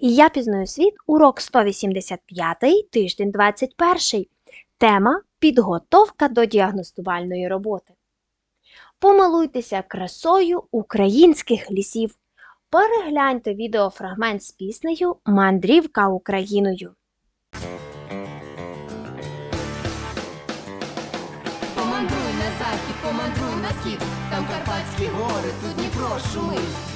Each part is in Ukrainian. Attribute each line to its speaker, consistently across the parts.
Speaker 1: І я пізнаю світ, урок 185, тиждень 21. Тема Підготовка до діагностувальної роботи. Помилуйтеся красою українських лісів. Перегляньте відеофрагмент з піснею Мандрівка Україною.
Speaker 2: Помандруй на захід, помандруй на схід, там Карпатські гори, тут Дніпро шумить.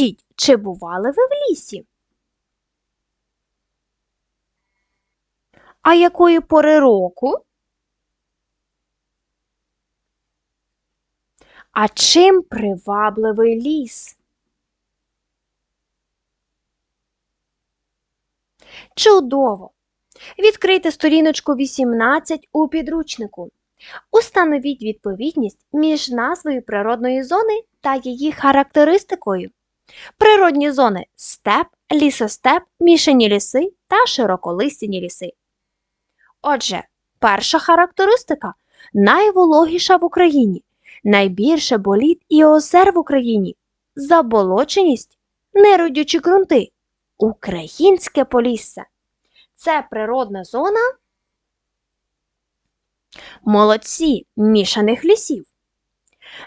Speaker 1: Розкажіть, чи бували ви в лісі? А якої пори року? А чим привабливий ліс? Чудово! Відкрийте сторіночку 18 у підручнику. Установіть відповідність між назвою природної зони та її характеристикою. Природні зони степ, лісостеп, мішані ліси та широколистяні ліси. Отже, перша характеристика найвологіша в Україні, найбільше боліт і озер в Україні, заболоченість, неродючі ґрунти, українське полісся. Це природна зона молодці мішаних лісів.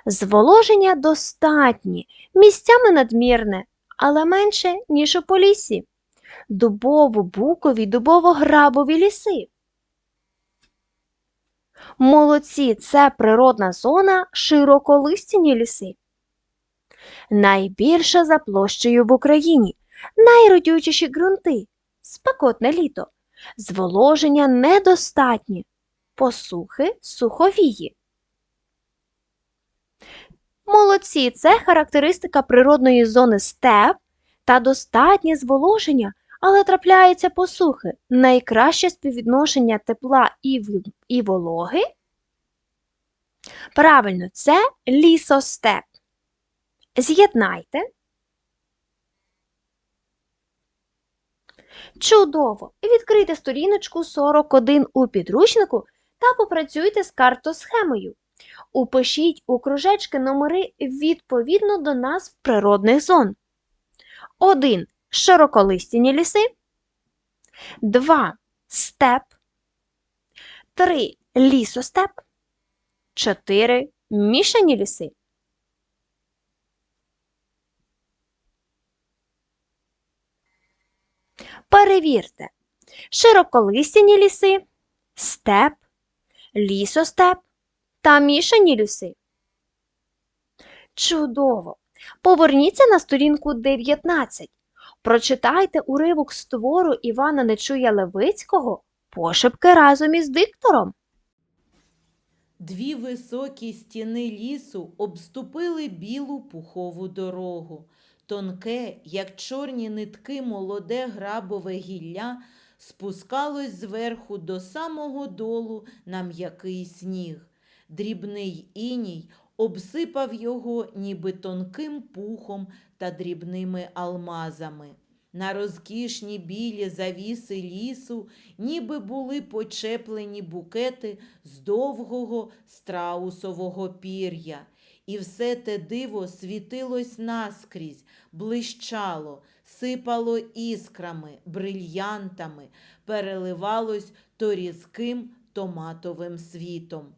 Speaker 1: Зволоження достатні, місцями надмірне, але менше, ніж у полісі. Дубово-букові, дубово-грабові ліси. Молодці це природна зона широколистяні ліси. Найбільша за площею в Україні, найродючіші ґрунти, спекотне літо, зволоження недостатнє, посухи суховії. Молодці це характеристика природної зони степ та достатнє зволоження, але трапляються посухи. Найкраще співвідношення тепла і, в- і вологи. Правильно, це лісостеп. З'єднайте. Чудово! Відкрийте сторіночку 41 у підручнику та попрацюйте з картосхемою. Упишіть у кружечки номери відповідно до назв природних зон. 1. Широколистяні ліси. 2. Степ. 3. Лісостеп. 4. Мішані ліси. Перевірте. Широколистяні ліси, степ, лісостеп та мішані ліси. Чудово! Поверніться на сторінку 19. Прочитайте уривок з твору Івана Нечуя Левицького Пошепки разом із диктором.
Speaker 3: Дві високі стіни лісу обступили білу пухову дорогу. Тонке, як чорні нитки молоде грабове гілля, спускалось зверху до самого долу на м'який сніг. Дрібний іній обсипав його ніби тонким пухом та дрібними алмазами. На розкішні білі завіси лісу ніби були почеплені букети з довгого страусового пір'я. І все те диво світилось наскрізь, блищало, сипало іскрами, брильянтами, переливалось то різким томатовим світом.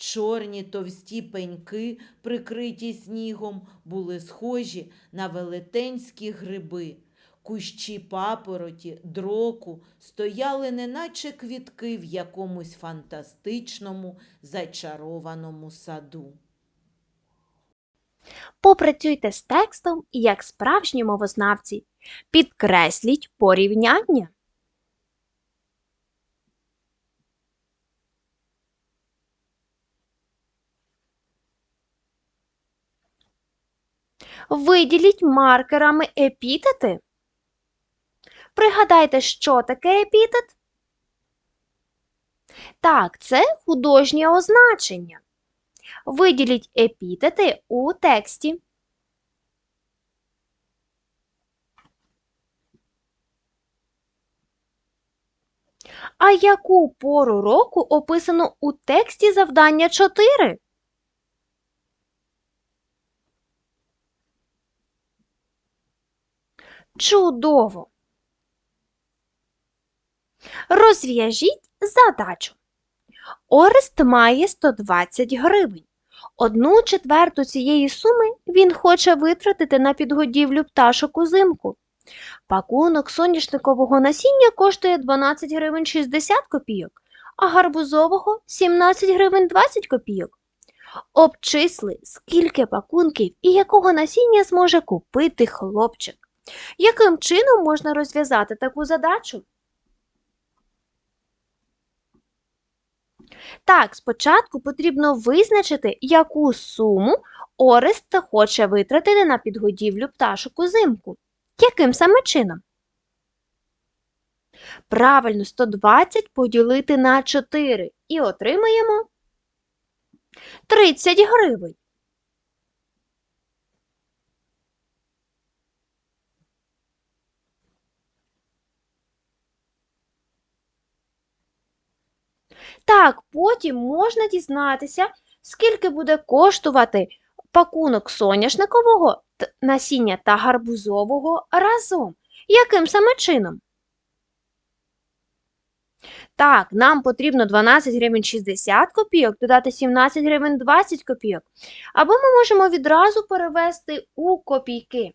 Speaker 3: Чорні товсті пеньки, прикриті снігом, були схожі на велетенські гриби. Кущі папороті, дроку стояли неначе квітки в якомусь фантастичному зачарованому саду.
Speaker 1: Попрацюйте з текстом як справжні мовознавці. Підкресліть порівняння. Виділіть маркерами епітети. Пригадайте, що таке епітет? Так, це художнє означення. Виділіть епітети у тексті. А яку пору року описано у тексті завдання 4? Чудово! Розв'яжіть задачу. Орест має 120 гривень. Одну четверту цієї суми він хоче витратити на підгодівлю пташок узимку. Пакунок соняшникового насіння коштує 12 гривень 60 копійок, а гарбузового 17 гривень 20 копійок. Обчисли, скільки пакунків і якого насіння зможе купити хлопчик. Яким чином можна розв'язати таку задачу? Так, спочатку потрібно визначити, яку суму Орест хоче витратити на підгодівлю пташок узимку. Яким саме чином? Правильно, 120 поділити на 4 і отримаємо 30 гривень. Так, потім можна дізнатися, скільки буде коштувати пакунок соняшникового насіння та гарбузового разом. Яким саме чином? Так, нам потрібно 12 гривень 60 копійок, додати 17 гривень 20 копійок. Або ми можемо відразу перевести у копійки.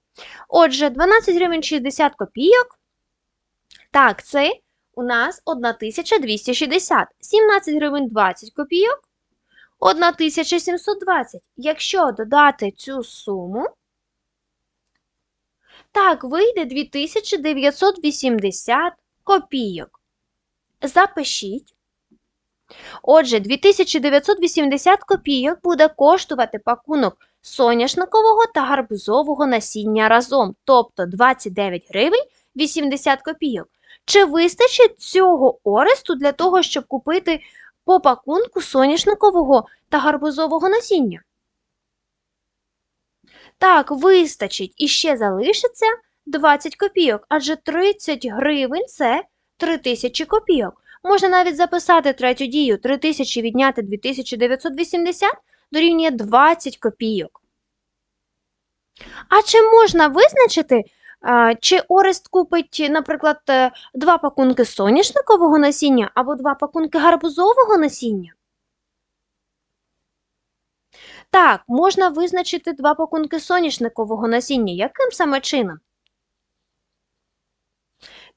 Speaker 1: Отже, 12 гривень 60 копійок. Так, це у нас 1260. 17 гривень 20 копійок. 1720. Якщо додати цю суму, так, вийде 2980 копійок. Запишіть. Отже, 2980 копійок буде коштувати пакунок соняшникового та гарбузового насіння разом, тобто 29 гривень 80 копійок. Чи вистачить цього оресту для того, щоб купити по пакунку соняшникового та гарбузового насіння? Так, вистачить. І ще залишиться 20 копійок, адже 30 гривень це 3000 копійок. Можна навіть записати третю дію. 3000 відняти 2980 дорівнює 20 копійок. А чи можна визначити, чи Орест купить, наприклад, е, два пакунки соняшникового насіння або два пакунки гарбузового насіння? Так, можна визначити два пакунки соняшникового насіння. Яким саме чином?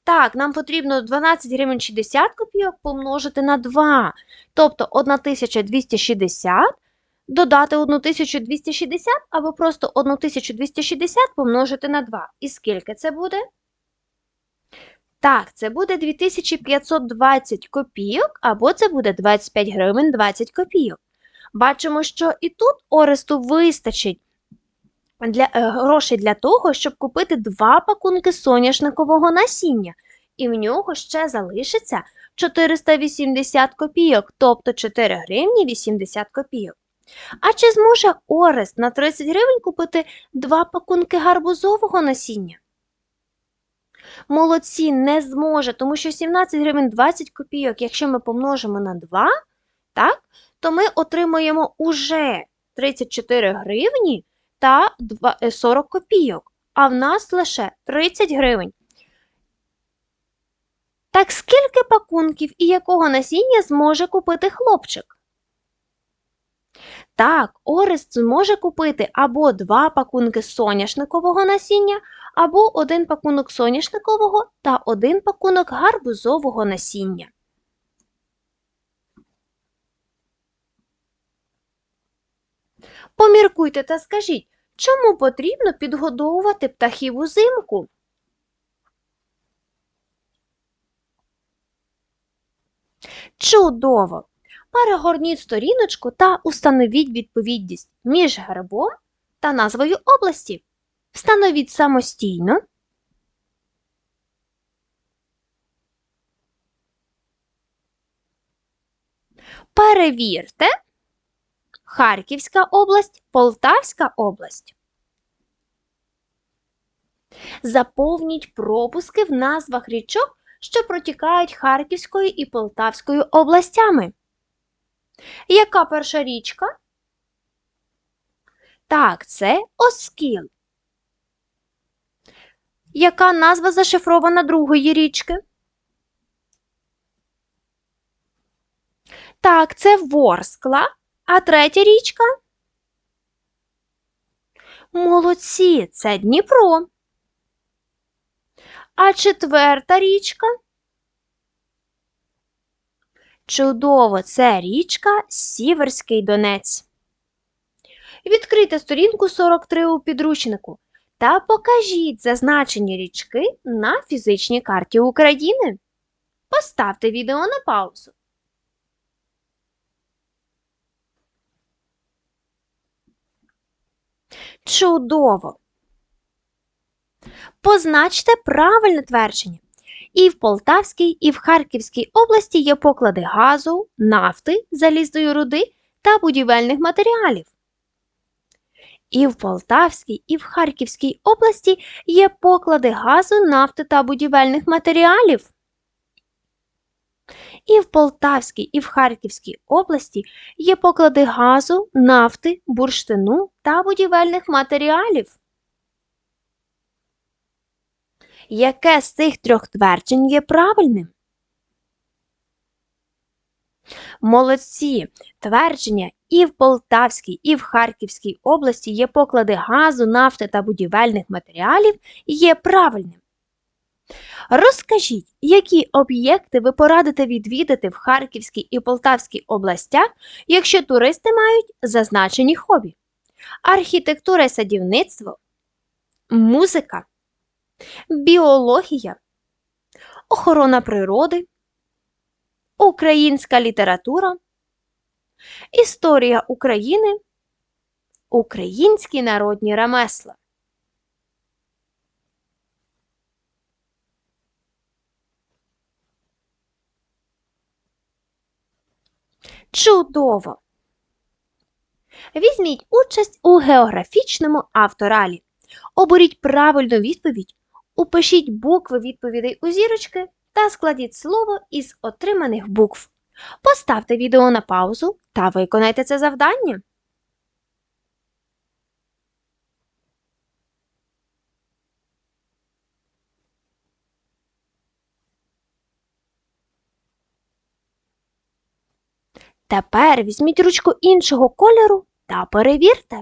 Speaker 1: Так, нам потрібно 12 гривень 60 копійок помножити на 2, тобто 1260, додати 1260 або просто 1260 помножити на 2. І скільки це буде? Так, це буде 2520 копійок, або це буде 25 гривень 20 копійок. Бачимо, що і тут Оресту вистачить для, е, грошей для того, щоб купити два пакунки соняшникового насіння. І в нього ще залишиться 480 копійок, тобто 4 гривні 80 копійок. А чи зможе Орест на 30 гривень купити два пакунки гарбузового насіння? Молодці, не зможе, тому що 17 гривень 20 копійок, якщо ми помножимо на 2, так, то ми отримаємо уже 34 гривні та е, 40 копійок, а в нас лише 30 гривень. Так скільки пакунків і якого насіння зможе купити хлопчик? Так, Орест зможе купити або два пакунки соняшникового насіння, або один пакунок соняшникового та один пакунок гарбузового насіння. Поміркуйте та скажіть, чому потрібно підгодовувати птахів узимку? Чудово! Перегорніть сторіночку та установіть відповідність між гербом та назвою області. встановіть самостійно. Перевірте. Харківська область, Полтавська область. Заповніть пропуски в назвах річок, що протікають Харківською і Полтавською областями. Яка перша річка? Так, це Оскіл. Яка назва зашифрована другої річки? Так, це Ворскла. А третя річка? Молодці, це Дніпро. А четверта річка? Чудово, це річка Сіверський Донець. Відкрийте сторінку 43 у підручнику та покажіть зазначені річки на фізичній карті України. Поставте відео на паузу. Чудово! Позначте правильне твердження. І в Полтавській, і в Харківській області є поклади газу, нафти, залізної руди та будівельних матеріалів. І в Полтавській, і в Харківській області є поклади газу, нафти та будівельних матеріалів. І в Полтавській, і в Харківській області є поклади газу, нафти, бурштину та будівельних матеріалів. Яке з цих трьох тверджень є правильним? Молодці! Твердження і в Полтавській, і в Харківській області є поклади газу, нафти та будівельних матеріалів є правильним. Розкажіть, які об'єкти ви порадите відвідати в Харківській і Полтавській областях, якщо туристи мають зазначені хобі? Архітектура і садівництво, музика, біологія, охорона природи, українська література, історія України, українські народні ремесла. Чудово! Візьміть участь у географічному авторалі. Оберіть правильну відповідь, упишіть букви відповідей у зірочки та складіть слово із отриманих букв. Поставте відео на паузу та виконайте це завдання. Тепер візьміть ручку іншого кольору та перевірте.